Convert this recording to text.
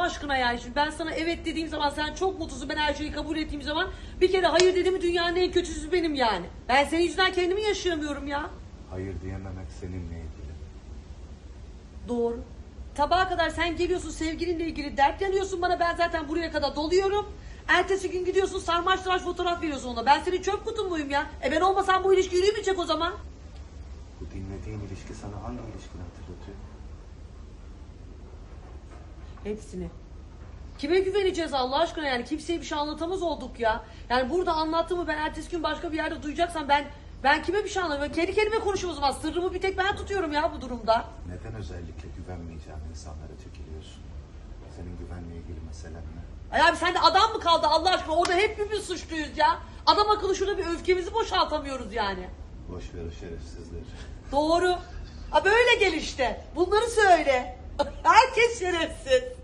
Allah aşkına yani. Şimdi ben sana evet dediğim zaman sen çok mutlusun. Ben her şeyi kabul ettiğim zaman bir kere hayır dediğimi dünyanın en kötüsü benim yani. Ben senin yüzünden kendimi yaşayamıyorum ya. Hayır diyememek seninle ilgili. Doğru. Tabağa kadar sen geliyorsun sevgilinle ilgili dert yanıyorsun bana. Ben zaten buraya kadar doluyorum. Ertesi gün gidiyorsun sarmaş tıraş fotoğraf veriyorsun ona. Ben senin çöp kutun muyum ya? E ben olmasam bu ilişki yürümeyecek o zaman. Bu dinlediğin ilişki sana hangi ilişkini hatırlatıyor? Hepsini. Kime güveneceğiz Allah aşkına yani kimseye bir şey anlatamaz olduk ya. Yani burada anlattığımı ben ertesi gün başka bir yerde duyacaksam ben ben kime bir şey anlamıyorum. Kendi kendime konuşuyorum o zaman. Sırrımı bir tek ben tutuyorum ya bu durumda. Neden özellikle güvenmeyeceğin insanlara çekiliyorsun? Senin güvenle ilgili meselen ne? Ay abi sen de adam mı kaldı Allah aşkına? Orada hepimiz suçluyuz ya. Adam akıllı şurada bir öfkemizi boşaltamıyoruz yani. Boş ver o şerefsizleri. Doğru. Ha böyle gel işte. Bunları söyle. Herkes şerefsiz.